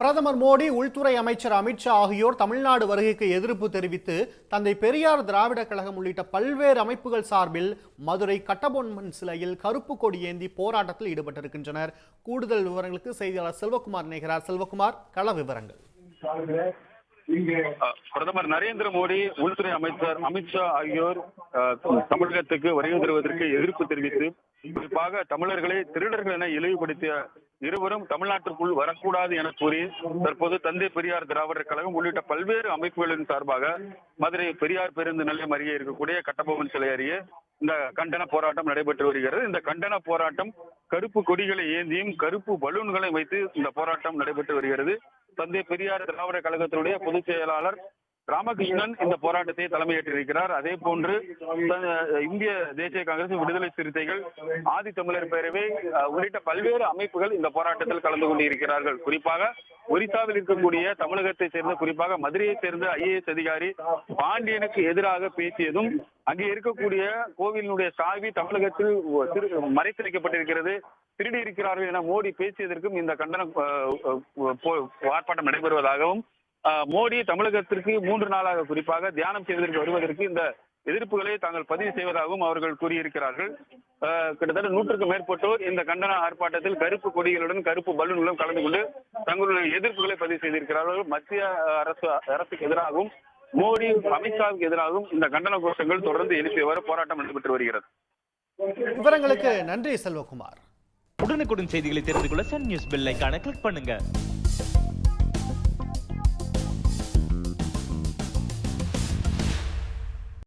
பிரதமர் மோடி உள்துறை அமைச்சர் அமித்ஷா ஆகியோர் தமிழ்நாடு வருகைக்கு எதிர்ப்பு தெரிவித்து தந்தை பெரியார் திராவிட கழகம் உள்ளிட்ட பல்வேறு அமைப்புகள் சார்பில் மதுரை கட்டபொம்மன் சிலையில் கருப்பு கொடி ஏந்தி போராட்டத்தில் ஈடுபட்டிருக்கின்றனர். கூடுதல் விவரங்களுக்கு செய்தியாளர் செல்வகுமார் இணைகிறார். செல்வகுமார் கள விவரங்கள். பிரதமர் நரேந்திர மோடி உள்துறை அமைச்சர் அமித்ஷா ஆகியோர் தமிழகத்துக்கு வருகை தருவதற்கு எதிர்ப்பு தெரிவித்து குறிப்பாக தமிழர்களை திருடர்கள் என இழிவுபடுத்திய இருவரும் தமிழ்நாட்டிற்குள் வரக்கூடாது என கூறி தற்போது தந்தை பெரியார் திராவிடர் கழகம் உள்ளிட்ட பல்வேறு அமைப்புகளின் சார்பாக மதுரை பெரியார் பேருந்து நிலையம் அருகே இருக்கக்கூடிய கட்டபொம்மன் சிலை அருகே இந்த கண்டன போராட்டம் நடைபெற்று வருகிறது. இந்த கண்டன போராட்டம் கருப்பு கொடிகளை ஏந்தியும் கருப்பு பலூன்களை வைத்து இந்த போராட்டம் நடைபெற்று வருகிறது. தந்தை பெரியார் திராவிட கழகத்தினுடைய பொதுச் செயலாளர் ராமகிருஷ்ணன் இந்த போராட்டத்தை தலைமையேற்றிருக்கிறார். அதே போன்று இந்திய தேசிய காங்கிரஸ் விடுதலை சிறுத்தைகள் ஆதி தமிழர் பேரவை உள்ளிட்ட பல்வேறு அமைப்புகள் இந்த போராட்டத்தில் கலந்து கொண்டிருக்கிறார்கள். குறிப்பாக ஒரிசாவில் இருக்கக்கூடிய தமிழகத்தை சேர்ந்த குறிப்பாக மதுரையை சேர்ந்த ஐஏஎஸ் அதிகாரி பாண்டியனுக்கு எதிராக பேசியதும் அங்கே இருக்கக்கூடிய கோவிலினுடைய சாவி தமிழகத்தில் ஒ- மறைத்து வைக்கப்பட்டிருக்கிறது திருடி இருக்கிறார்கள் என மோடி பேசியதற்கும் இந்த கண்டன போ- ஆர்ப்பாட்டம் நடைபெறுவதாகவும் மோடி தமிழகத்திற்கு மூன்று நாளாக குறிப்பாக தியானம் செய்வதற்கு வருவதற்கு இந்த எதிர்ப்புகளை தாங்கள் பதிவு செய்வதாகவும் அவர்கள் கூறியிருக்கிறார்கள். கிட்டத்தட்ட நூற்றுக்கும் மேற்பட்டோர் இந்த கண்டன ஆர்ப்பாட்டத்தில் கருப்பு கொடிகளுடன் கருப்பு பலூன்களும் கலந்து கொண்டு தங்களுடைய எதிர்ப்புகளை பதிவு செய்திருக்கிறார்கள். மத்திய அரசு அரசுக்கு எதிராகவும் மோடி அமித்ஷாவுக்கு எதிராகவும் இந்த கண்டன கோஷங்கள் தொடர்ந்து எழுப்பி வர போராட்டம் நடைபெற்று வருகிறது. விவரங்களுக்கு நன்றி செல்வகுமார். உடனுக்குடன் செய்திகளை தெரிந்து கொள்ள சன் நியூஸ் பெல் கிளிக் பண்ணுங்க.